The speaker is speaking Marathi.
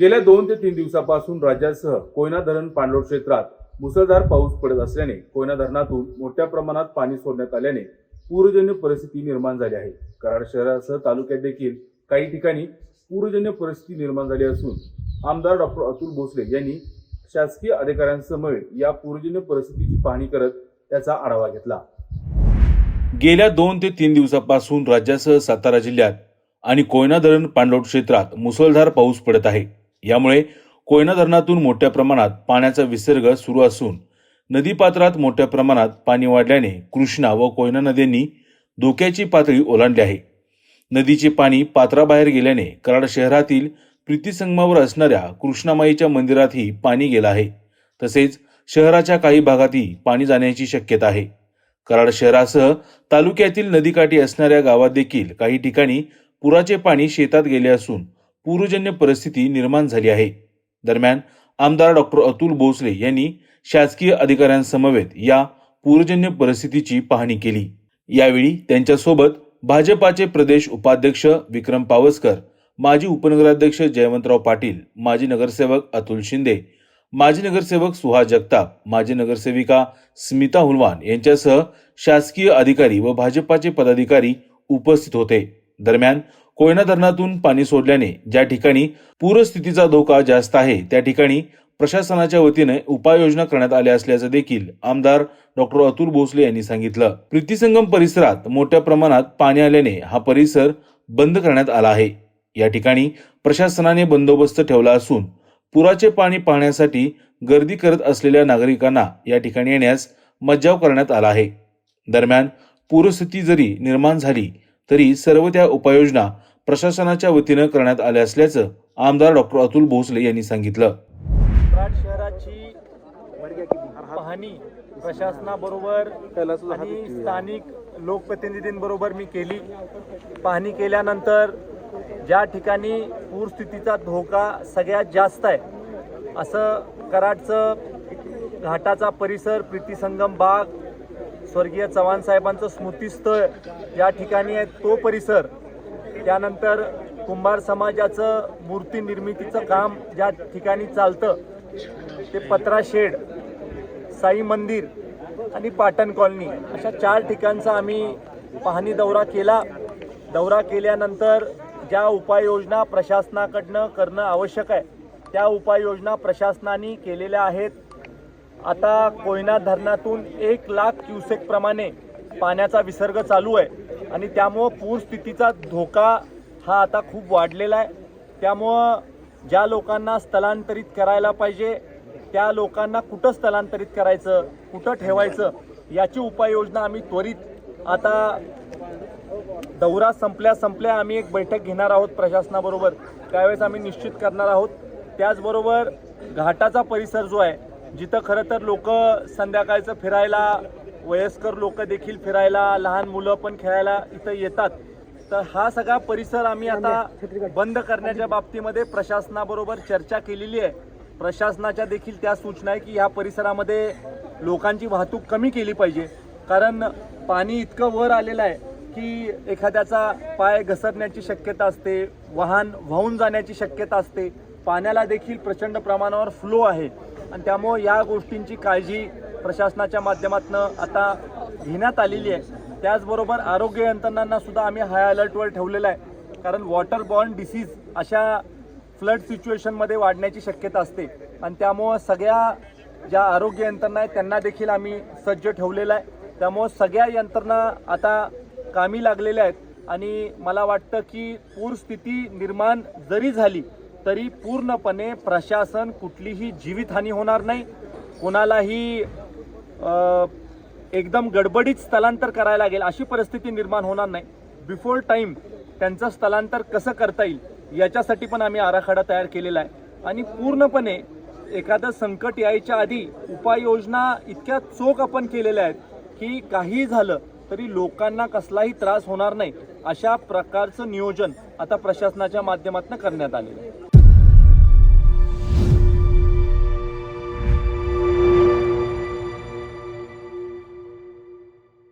गेल्या दोन ते तीन दिवसापासून राज्यासह कोयना धरण पाणलोट क्षेत्रात मुसळधार पाऊस पडत असल्याने कोयना धरणातून मोठ्या प्रमाणात पाणी सोडण्यात आल्याने पूरजन्य परिस्थिती निर्माण झाली आहे. कराड शहरासह तालुक्यात देखील काही ठिकाणी पूरजन्य परिस्थिती निर्माण झाली असून आमदार डॉक्टर अतुल भोसले यांनी शासकीय अधिकाऱ्यांसमोर या पूरजन्य परिस्थितीची पाहणी करत त्याचा आढावा घेतला. गेल्या दोन ते तीन दिवसापासून राज्यासह सातारा जिल्ह्यात आणि कोयना धरण पाणलोट क्षेत्रात मुसळधार पाऊस पडत आहे. यामुळे कोयना धरणातून मोठ्या प्रमाणात पाण्याचा विसर्ग सुरू असून नदीपात्रात मोठ्या प्रमाणात पाणी वाढल्याने कृष्णा व कोयना नद्यांनी धोक्याची पातळी ओलांडली आहे. नदीचे पाणी पात्राबाहेर गेल्याने कराड शहरातील प्रीतीसंगमावर असणाऱ्या कृष्णामाईच्या मंदिरातही पाणी गेलं आहे. तसेच शहराच्या काही भागातही पाणी जाण्याची शक्यता आहे. कराड शहरासह तालुक्यातील नदीकाठी असणाऱ्या गावात देखील काही ठिकाणी पुराचे पाणी शेतात गेले असून पूरजन्य परिस्थिती निर्माण झाली आहे. दरम्यान आमदार डॉक्टर अतुल भोसले यांनी शासकीय अधिकाऱ्यांसमवेत या पूरजन्य परिस्थितीची पाहणी केली. यावेळी त्यांच्यासोबत भाजपाचे प्रदेश उपाध्यक्ष विक्रम पावसकर माजी उपनगराध्यक्ष जयवंतराव पाटील माजी नगरसेवक अतुल शिंदे माजी नगरसेवक सुहा जगताप माजी नगरसेविका स्मिता हुलवान यांच्यासह शासकीय अधिकारी व भाजपाचे पदाधिकारी उपस्थित होते. दरम्यान कोयना धरणातून पाणी सोडल्याने ज्या ठिकाणी पूरस्थितीचा धोका जास्त आहे त्या ठिकाणी प्रशासनाच्या वतीने उपाययोजना करण्यात आल्या असल्याचं देखील आमदार डॉक्टर अतुल भोसले यांनी सांगितलं. प्रीतीसंगम परिसरात मोठ्या प्रमाणात पाणी आल्याने हा परिसर बंद करण्यात आला आहे. या ठिकाणी प्रशासनाने बंदोबस्त ठेवला असून पुराचे पाणी पाहण्यासाठी गर्दी करत असलेल्या नागरिकांना या ठिकाणी येण्यास मज्जाव करण्यात आला आहे. दरम्यान पूरस्थिती जरी निर्माण झाली तरी सर्व त्या उपाययोजना प्रशासनाच्या वतीनं करण्यात आल्या असल्याचं आमदार डॉक्टर अतुल भोसले यांनी सांगितलं. कराड शहराची पाहणी प्रशासनाबरोबर आणि स्थानिक लोकप्रतिनिधींबरोबर मी केली. पाहणी केल्यानंतर ज्या ठिकाणी पूरस्थितीचा धोका सगळ्यात जास्त आहे असं कराडचं घाटाचा परिसर प्रीतीसंगम बाग स्वर्गीय चव्हाण साहेबांचं स्मृतीस्थळ या ठिकाणी आहे तो परिसर. त्यानंतर कुंभार समाजाचं मूर्ती निर्मितीचं काम ज्या ठिकाणी चालतं ते पत्रा शेड साई मंदिर आणि पाटण कॉलनी अशा चार ठिकाणचा आम्ही पाहणी दौरा केला. दौरा केल्यानंतर ज्या उपाययोजना प्रशासनाकडनं करणं आवश्यक आहे त्या उपाययोजना प्रशासनाने केलेल्या आहेत. आता कोयना धरणातून एक लाख क्युसेक प्रमाणे पाण्याचा विसर्ग चालू आहे आणि त्यामुळं पूरस्थितीचा धोका हा आता खूप वाढलेला आहे. त्यामुळं ज्या लोकांना स्थलांतरित करायला पाहिजे त्या लोकांना कुठं स्थलांतरित करायचं कुठं ठेवायचं याची उपाययोजना आम्ही त्वरित आता दौरा संपल्या संपल्या आम्ही एक बैठक घेणार आहोत प्रशासनाबरोबर. त्यावेळेस आम्ही निश्चित करणार आहोत. त्याचबरोबर घाटाचा परिसर जो आहे जिथं खरं तर लोक संध्याकाळचं फिरायला वयस्कर लोक देखील फिरायला लहान मुलं पण खेळायला इथं येतात. तर हा सगळा परिसर आम्ही आता बंद करण्याच्या बाबतीमध्ये प्रशासनाबरोबर चर्चा केलेली आहे. प्रशासनाच्या देखील त्या सूचना आहे की ह्या परिसरामध्ये लोकांची वाहतूक कमी केली पाहिजे. कारण पाणी इतकं वर आलेलं आहे की एखाद्याचा पाय घसरण्याची शक्यता असते वाहन वाहून जाण्याची शक्यता असते. पाण्याला देखील प्रचंड प्रमाणावर फ्लो आहे. आणि त्यामुळं या गोष्टींची काळजी प्रशासनाच्या माध्यमातून आता घेण्यात आलेली आहे. त्याचबरोबर आरोग्य यंत्रणांना सुद्धा आम्ही हाय अलर्टवर ठेवलेलं आहे. कारण वॉटर बॉर्न डिसीज अशा फ्लड सिच्युएशनमध्ये वाढण्याची शक्यता असते. आणि त्यामुळं सगळ्या ज्या आरोग्य यंत्रणा आहेत त्यांना देखील आम्ही सज्ज ठेवलेलं आहे. त्यामुळं सगळ्या यंत्रणा आता कामी लागलेल्या आहेत. आणि मला वाटतं की पूरस्थिती निर्माण जरी झाली तरी पूर्णपणे प्रशासन कुठलीही जीवितहानी होणार नाही. कोणालाही एकदम गडबडीत स्थलांतर करायला लागेल अशी परिस्थिती निर्माण होणार नाही. बिफोर टाईम त्यांचं स्थलांतर कसं करता येईल याच्यासाठी पण आम्ही आराखडा तयार केलेला आहे. आणि पूर्णपणे एखादं संकट यायच्या आधी उपाययोजना इतक्या चोख आपण केलेल्या आहेत की काही झालं तरी लोकांना कसलाही त्रास होणार नाही. अशा प्रकारचं नियोजन आता प्रशासनाच्या माध्यमातून करण्यात आलेलं आहे.